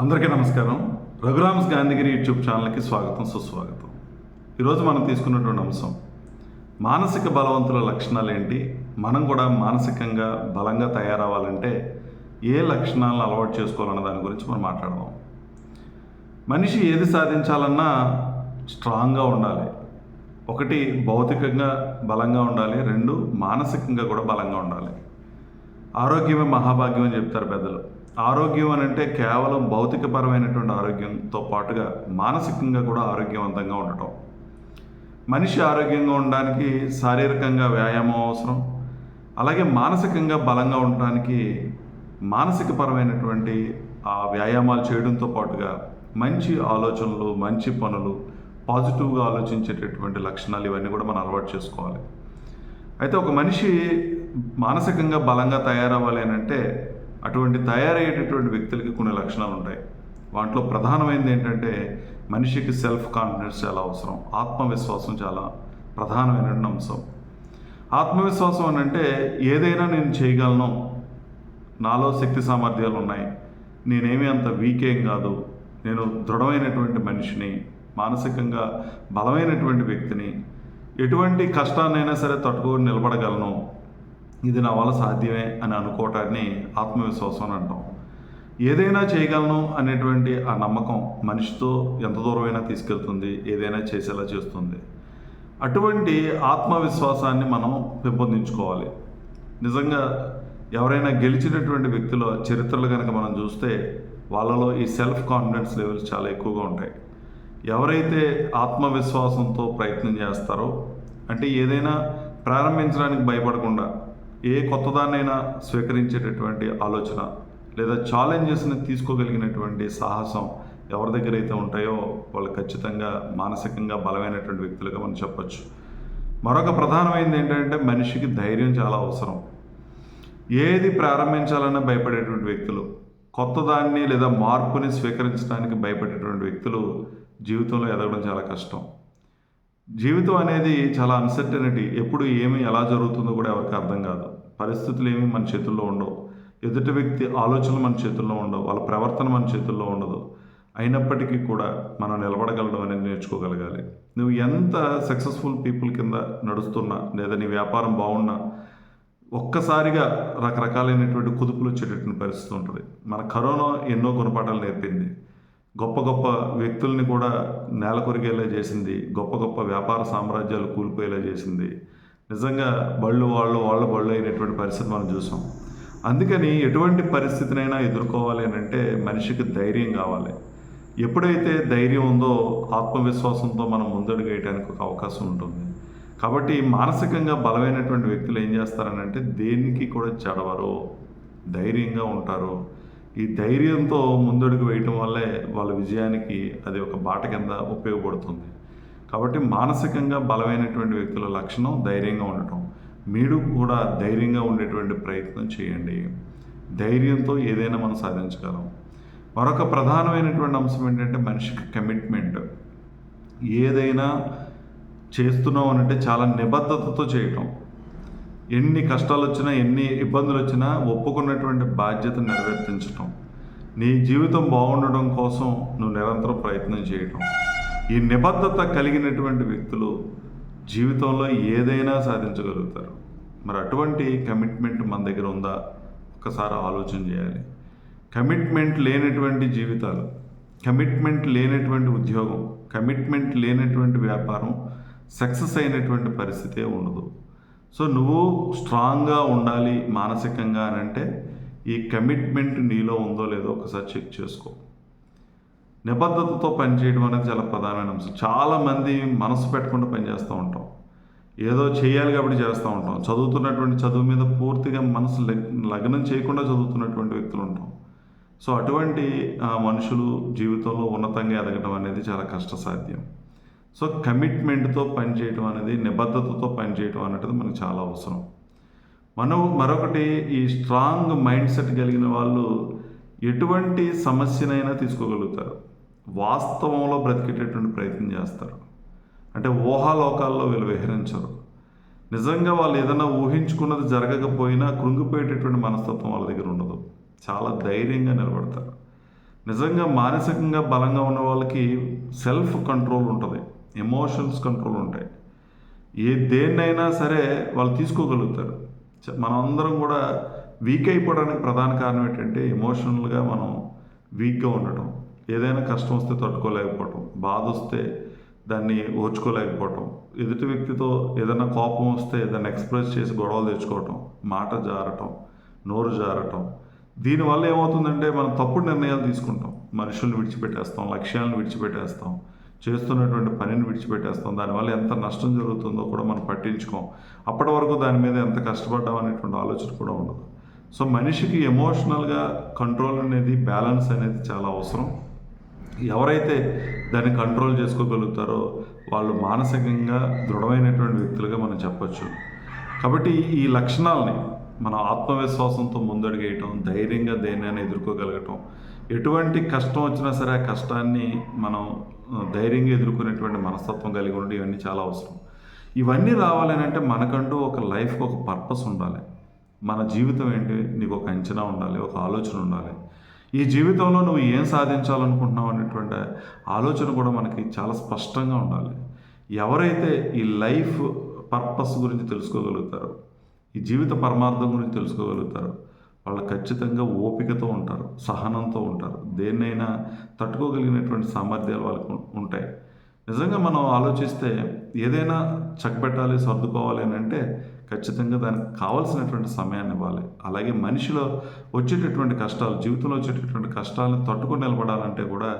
అందరికీ నమస్కారం. రఘురామ్స్ గాంధీగిరి యూట్యూబ్ ఛానల్కి స్వాగతం సుస్వాగతం. ఈరోజు మనం తీసుకున్నటువంటి అంశం మానసిక బలవంతుల లక్షణాలు ఏంటి మనం కూడా మానసికంగా బలంగా తయారవ్వాలంటే ఏ లక్షణాలను అలవాటు చేసుకోవాలన్న దాని గురించి మనం మాట్లాడదాం. మనిషి ఏది సాధించాలన్నా స్ట్రాంగ్గా ఉండాలి. ఒకటి భౌతికంగా బలంగా ఉండాలి రెండు మానసికంగా కూడా బలంగా ఉండాలి. ఆరోగ్యమే మహాభాగ్యం అని చెప్తారు పెద్దలు. ఆరోగ్యం అని అంటే కేవలం భౌతికపరమైనటువంటి ఆరోగ్యంతో పాటుగా మానసికంగా కూడా ఆరోగ్యవంతంగా ఉండటం. మనిషి ఆరోగ్యంగా ఉండడానికి శారీరకంగా వ్యాయామం అవసరం. అలాగే మానసికంగా బలంగా ఉండడానికి మానసికపరమైనటువంటి ఆ వ్యాయామాలు చేయడంతో పాటుగా మంచి ఆలోచనలు మంచి పనులు పాజిటివ్గా ఆలోచించేటటువంటి లక్షణాలు ఇవన్నీ కూడా మనం అలవాటు చేసుకోవాలి. అయితే ఒక మనిషి మానసికంగా బలంగా తయారవ్వాలి అని అంటే అటువంటి తయారయ్యేటటువంటి వ్యక్తులకి కొన్ని లక్షణాలు ఉంటాయి. వాటిలో ప్రధానమైనది ఏంటంటే మనిషికి సెల్ఫ్ కాన్ఫిడెన్స్ చాలా అవసరం. ఆత్మవిశ్వాసం చాలా ప్రధానమైన అంశం. ఆత్మవిశ్వాసం అని అంటే ఏదైనా నేను చేయగలను. నాలో శక్తి సామర్థ్యాలు ఉన్నాయి. నేనేమి అంత వీకేం కాదు. నేను దృఢమైనటువంటి మనిషిని మానసికంగా బలమైనటువంటి వ్యక్తిని ఎటువంటి కష్టాన్నైనా సరే తట్టుకొని నిలబడగలను. ఇది నా వల్ల సాధ్యమే అని అనుకోవటాన్ని ఆత్మవిశ్వాసం అని అంటాం. ఏదైనా చేయగలను అనేటువంటి ఆ నమ్మకం మనిషితో ఎంత దూరమైనా తీసుకెళ్తుంది ఏదైనా చేసేలా చేస్తుంది. అటువంటి ఆత్మవిశ్వాసాన్ని మనం పెంపొందించుకోవాలి. నిజంగా ఎవరైనా గెలిచినటువంటి వ్యక్తుల చరిత్రలు కనుక మనం చూస్తే వాళ్ళలో ఈ సెల్ఫ్ కాన్ఫిడెన్స్ లెవెల్స్ చాలా ఎక్కువగా ఉంటాయి. ఎవరైతే ఆత్మవిశ్వాసంతో ప్రయత్నం చేస్తారో అంటే ఏదైనా ప్రారంభించడానికి భయపడకుండా ఏ కొత్తదాన్నైనా స్వీకరించేటటువంటి ఆలోచన లేదా ఛాలెంజెస్ని తీసుకోగలిగినటువంటి సాహసం ఎవరి దగ్గర అయితే ఉంటాయో వాళ్ళు ఖచ్చితంగా మానసికంగా బలమైనటువంటి వ్యక్తులుగా మనం చెప్పచ్చు. మరొక ప్రధానమైనది ఏంటంటే మనిషికి ధైర్యం చాలా అవసరం. ఏది ప్రారంభించాలన్నా భయపడేటువంటి వ్యక్తులు కొత్త దాన్ని లేదా మార్పుని స్వీకరించడానికి భయపడేటువంటి వ్యక్తులు జీవితంలో ఎదగడం చాలా కష్టం. జీవితం అనేది చాలా అన్సర్టనిటీ ఎప్పుడు ఏమి ఎలా జరుగుతుందో కూడా ఎవరికి అర్థం కాదు. పరిస్థితులు ఏమి మన చేతుల్లో ఉండవు. ఎదుటి వ్యక్తి ఆలోచనలు మన చేతుల్లో ఉండవు. వాళ్ళ ప్రవర్తన మన చేతుల్లో ఉండదు. అయినప్పటికీ కూడా మనం నిలబడగలడం అనేది నేర్చుకోగలగాలి. నువ్వు ఎంత సక్సెస్ఫుల్ పీపుల్ కింద నడుస్తున్నా లేదా నీ వ్యాపారం బాగున్నా ఒక్కసారిగా రకరకాలైనటువంటి కుదుపులు వచ్చేటటువంటి పరిస్థితి ఉంటుంది మన కరోనా ఎన్నో గుణపాఠాలు నేర్పింది. గొప్ప గొప్ప వ్యక్తుల్ని కూడా నేల కొరిగేలా చేసింది. గొప్ప గొప్ప వ్యాపార సామ్రాజ్యాలు కూలిపోయేలా చేసింది. నిజంగా బళ్ళు వాళ్ళు వాళ్ళ బళ్ళు అయినటువంటి పరిస్థితి మనం చూసాం. అందుకని ఎటువంటి పరిస్థితినైనా ఎదుర్కోవాలి అని అంటే మనిషికి ధైర్యం కావాలి. ఎప్పుడైతే ధైర్యం ఉందో ఆత్మవిశ్వాసంతో మనం ముందడుగేయడానికి ఒక అవకాశం ఉంటుంది. కాబట్టి మానసికంగా బలమైనటువంటి వ్యక్తులు ఏం చేస్తారనంటే దేనికి కూడా చెడవరు ధైర్యంగా ఉంటారు. ఈ ధైర్యంతో ముందడుగు వేయటం వల్లే వాళ్ళ విజయానికి అది ఒక బాట కింద ఉపయోగపడుతుంది. కాబట్టి మానసికంగా బలమైనటువంటి వ్యక్తుల లక్షణం ధైర్యంగా ఉండటం. మీరు కూడా ధైర్యంగా ఉండేటువంటి ప్రయత్నం చేయండి. ధైర్యంతో ఏదైనా మనం సాధించగలం. మరొక ప్రధానమైనటువంటి అంశం ఏంటంటే మనిషికి కమిట్మెంట్ ఏదైనా చేస్తున్నాం అని అంటే చాలా నిబద్ధతతో చేయటం. ఎన్ని కష్టాలు వచ్చినా ఎన్ని ఇబ్బందులు వచ్చినా ఒప్పుకున్నటువంటి బాధ్యత నెరవేర్తించటం. నీ జీవితం బాగుండడం కోసం నువ్వు నిరంతరం ప్రయత్నం చేయటం. ఈ నిబద్ధత కలిగినటువంటి వ్యక్తులు జీవితంలో ఏదైనా సాధించగలుగుతారు. మరి అటువంటి కమిట్మెంట్ మన దగ్గర ఉందా? ఒకసారి ఆలోచన చేయాలి. కమిట్మెంట్ లేనటువంటి జీవితాలు కమిట్మెంట్ లేనటువంటి ఉద్యోగం కమిట్మెంట్ లేనటువంటి వ్యాపారం సక్సెస్ అయినటువంటి పరిస్థితే ఉండదు. సో నువ్వు స్ట్రాంగ్గా ఉండాలి మానసికంగా అని అంటే ఈ కమిట్మెంట్ నీలో ఉందో లేదో ఒకసారి చెక్ చేసుకో. నిబద్ధతతో పనిచేయడం అనేది చాలా ప్రధానమైన అంశం. చాలామంది మనసు పెట్టకుండా పనిచేస్తూ ఉంటాం. ఏదో చేయాలి కాబట్టి చేస్తూ ఉంటాం. చదువుతున్నటువంటి చదువు మీద పూర్తిగా మనసు లగ్- లగ్నం చేయకుండా చదువుతున్నటువంటి వ్యక్తులు ఉంటాం. సో అటువంటి మనుషులు జీవితంలో ఉన్నతంగా ఎదగడం అనేది చాలా కష్టసాధ్యం. సో కమిట్మెంట్తో పనిచేయడం అనేది నిబద్ధతతో పనిచేయడం అనేది మనకు చాలా అవసరం. మనం మరొకటి ఈ స్ట్రాంగ్ మైండ్ సెట్ కలిగిన వాళ్ళు ఎటువంటి సమస్యనైనా తీసుకోగలుగుతారు. వాస్తవంలో బ్రతికేటటువంటి ప్రయత్నం చేస్తారు. అంటే ఊహాలోకాల్లో వీళ్ళు విహరించరు. నిజంగా వాళ్ళు ఏదైనా ఊహించుకున్నది జరగకపోయినా కృంగిపోయేటటువంటి మనస్తత్వం వాళ్ళ దగ్గర ఉండదు. చాలా ధైర్యంగా నిలబడతారు. నిజంగా మానసికంగా బలంగా ఉన్న వాళ్ళకి సెల్ఫ్ కంట్రోల్ ఉంటుంది. ఎమోషన్స్ కంట్రోల్ ఉంటాయి. ఏ దేన్నైనా సరే వాళ్ళు తీసుకోగలుగుతారు. మనం అందరం కూడా వీక్ అయిపోవడానికి ప్రధాన కారణం ఏంటంటే ఎమోషనల్గా మనం వీక్గా ఉండటం. ఏదైనా కష్టం వస్తే తట్టుకోలేకపోవటం. బాధ వస్తే దాన్ని ఓర్చుకోలేకపోవటం. ఎదుటి వ్యక్తితో ఏదైనా కోపం వస్తే దాన్ని ఎక్స్ప్రెస్ చేసి గొడవలు తెచ్చుకోవటం. మాట జారటం. నోరు జారటం. దీనివల్ల ఏమవుతుందంటే మనం తప్పుడు నిర్ణయాలు తీసుకుంటాం. మనుషుల్ని విడిచిపెట్టేస్తాం. లక్ష్యాలను విడిచిపెట్టేస్తాం. చేస్తున్నటువంటి పనిని విడిచిపెట్టేస్తాం. దానివల్ల ఎంత నష్టం జరుగుతుందో కూడా మనం పట్టించుకోం. అప్పటి వరకు దాని మీద ఎంత కష్టపడ్డాం అనేటువంటి ఆలోచన కూడా ఉండదు. సో మనిషికి ఎమోషనల్గా కంట్రోల్ అనేది బ్యాలెన్స్ అనేది చాలా అవసరం. ఎవరైతే దాన్ని కంట్రోల్ చేసుకోగలుగుతారో వాళ్ళు మానసికంగా దృఢమైనటువంటి వ్యక్తులుగా మనం చెప్పచ్చు. కాబట్టి ఈ లక్షణాలని మన ఆత్మవిశ్వాసంతో ముందడుగేయటం ధైర్యంగా దేన్ని ఎదుర్కోగలగటం ఎటువంటి కష్టం వచ్చినా సరే ఆ కష్టాన్ని మనం ధైర్యంగా ఎదుర్కొనేటువంటి మనస్తత్వం కలిగి ఉండడం ఇవన్నీ చాలా అవసరం. ఇవన్నీ రావాలని అంటే మనకంటూ ఒక లైఫ్కి ఒక పర్పస్ ఉండాలి. మన జీవితం ఏంటి? నీకు ఒక అంచనా ఉండాలి ఒక ఆలోచన ఉండాలి. ఈ జీవితంలో నువ్వు ఏం సాధించాలనుకుంటున్నావు అనేటువంటి ఆలోచన కూడా మనకి చాలా స్పష్టంగా ఉండాలి. ఎవరైతే ఈ లైఫ్ పర్పస్ గురించి తెలుసుకోగలుగుతారో ఈ జీవిత పరమార్థం గురించి తెలుసుకోగలుగుతారో వాళ్ళు ఖచ్చితంగా ఓపికతో ఉంటారు సహనంతో ఉంటారు. దేన్నైనా తట్టుకోగలిగినటువంటి సామర్థ్యాలు వాళ్ళకు ఉంటాయి. నిజంగా మనం ఆలోచిస్తే ఏదైనా చక్కబెట్టాలి సర్దుకోవాలి అని అంటే ఖచ్చితంగా దానికి కావాల్సినటువంటి సమయాన్ని ఇవ్వాలి. అలాగే మనిషిలో వచ్చేటటువంటి కష్టాలు జీవితంలో వచ్చేటటువంటి కష్టాలను తట్టుకొని నిలబడాలంటే కూడా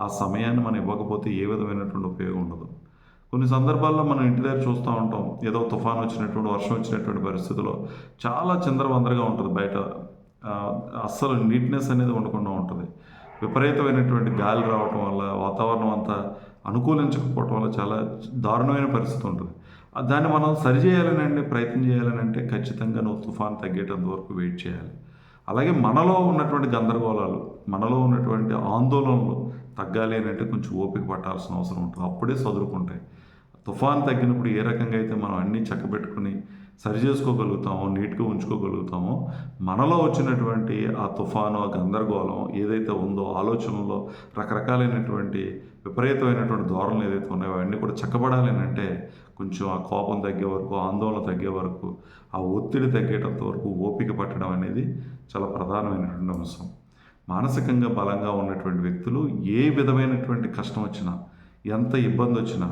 ఆ సమయాన్ని మనం ఇవ్వకపోతే ఏ విధమైనటువంటి ఉపయోగం ఉండదు. కొన్ని సందర్భాల్లో మనం ఇంటి దగ్గర చూస్తూ ఉంటాం. ఏదో తుఫాన్ వచ్చినటువంటి వర్షం వచ్చినటువంటి పరిస్థితుల్లో చాలా చిందరవందరగా ఉంటుంది బయట. అస్సలు నీట్నెస్ అనేది ఉండకుండా ఉంటుంది. విపరీతమైనటువంటి గాలి రావటం వల్ల వాతావరణం అంతా అనుకూలించకపోవటం వల్ల చాలా దారుణమైన పరిస్థితి ఉంటుంది. దాన్ని మనం సరిచేయాలని అంటే ప్రయత్నం చేయాలని అంటే ఖచ్చితంగా నువ్వు తుఫాన్ తగ్గేటంత వరకు వెయిట్ చేయాలి. అలాగే మనలో ఉన్నటువంటి గందరగోళాలు మనలో ఉన్నటువంటి ఆందోళనలు తగ్గాలి అని అంటే కొంచెం ఓపిక పట్టాల్సిన అవసరం ఉంటుంది. అప్పుడే చదువుకుంటాయి తుఫాన్ తగ్గినప్పుడు ఏ రకంగా అయితే మనం అన్నీ చక్కబెట్టుకుని సరి చేసుకోగలుగుతామో నీట్గా ఉంచుకోగలుగుతామో మనలో వచ్చినటువంటి ఆ తుఫాను ఆ గందరగోళం ఏదైతే ఉందో ఆలోచనలో రకరకాలైనటువంటి విపరీతమైనటువంటి ధోరణులు ఏదైతే ఉన్నాయో అవన్నీ కూడా చక్కబడాలి అని అంటే కొంచెం ఆ కోపం తగ్గే వరకు ఆందోళన తగ్గే వరకు ఆ ఒత్తిడి తగ్గేటంత వరకు ఓపిక పట్టడం అనేది చాలా ప్రధానమైనటువంటి అంశం. మానసికంగా బలంగా ఉన్నటువంటి వ్యక్తులు ఏ విధమైనటువంటి కష్టం వచ్చినా ఎంత ఇబ్బంది వచ్చినా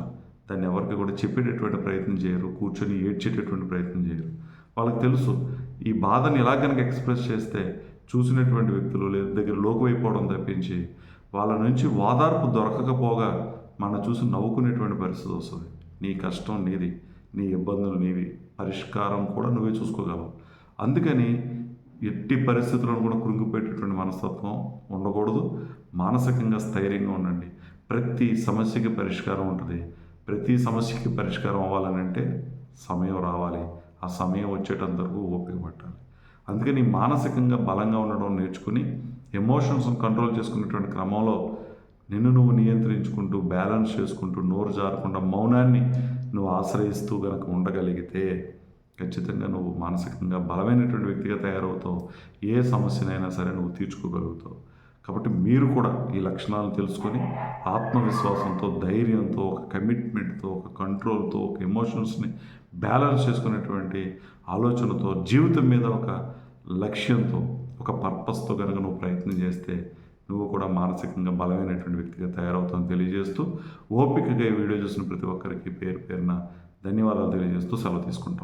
దాన్ని ఎవరికి కూడా చెప్పేటటువంటి ప్రయత్నం చేయరు కూర్చొని ఏడ్చేటటువంటి ప్రయత్నం చేయరు. వాళ్ళకి తెలుసు ఈ బాధని ఎలా కనుక ఎక్స్ప్రెస్ చేస్తే చూసినటువంటి వ్యక్తులు లేదా దగ్గర లోకమైపోవడం తప్పించి వాళ్ళ నుంచి ఓదార్పు దొరకకపోగా మన చూసి నవ్వుకునేటువంటి పరిస్థితి వస్తుంది. నీ కష్టం నీది నీ ఇబ్బందులు నీవి పరిష్కారం కూడా నువ్వే చూసుకోగలవు. అందుకని ఎట్టి పరిస్థితులను కూడా కృంగిపెట్టేటువంటి మనస్తత్వం ఉండకూడదు. మానసికంగా స్థైర్యంగా ఉండండి. ప్రతి సమస్యకి పరిష్కారం ఉంటుంది. ప్రతి సమస్యకి పరిష్కారం అవ్వాలనంటే సమయం రావాలి. ఆ సమయం వచ్చేటంత వరకు ఓపిక పట్టాలి అందుకని మానసికంగా బలంగా ఉండడం నేర్చుకుని ఎమోషన్స్ని కంట్రోల్ చేసుకునేటువంటి క్రమంలో నిన్ను నువ్వు నియంత్రించుకుంటూ బ్యాలెన్స్ చేసుకుంటూ నోరు జారకుండా మౌనాన్ని నువ్వు ఆశ్రయిస్తూ గనక ఉండగలిగితే ఖచ్చితంగా నువ్వు మానసికంగా బలమైనటువంటి వ్యక్తిగా తయారవుతావు. ఏ సమస్యనైనా సరే నువ్వు తీర్చుకోగలుగుతావు. కాబట్టి మీరు కూడా ఈ లక్షణాలను తెలుసుకొని ఆత్మవిశ్వాసంతో ధైర్యంతో ఒక కమిట్మెంట్తో ఒక కంట్రోల్తో ఒక ఎమోషన్స్ని బ్యాలెన్స్ చేసుకునేటువంటి ఆలోచనతో జీవితం మీద ఒక లక్ష్యంతో ఒక పర్పస్తో కనుక నువ్వు ప్రయత్నం చేస్తే నువ్వు కూడా మానసికంగా బలమైనటువంటి వ్యక్తిగా తయారవుతావు తెలియజేస్తూ ఓపికగా ఈ వీడియో చూసిన ప్రతి ఒక్కరికి పేరు పేరున ధన్యవాదాలు తెలియజేస్తూ సెలవు తీసుకుంటా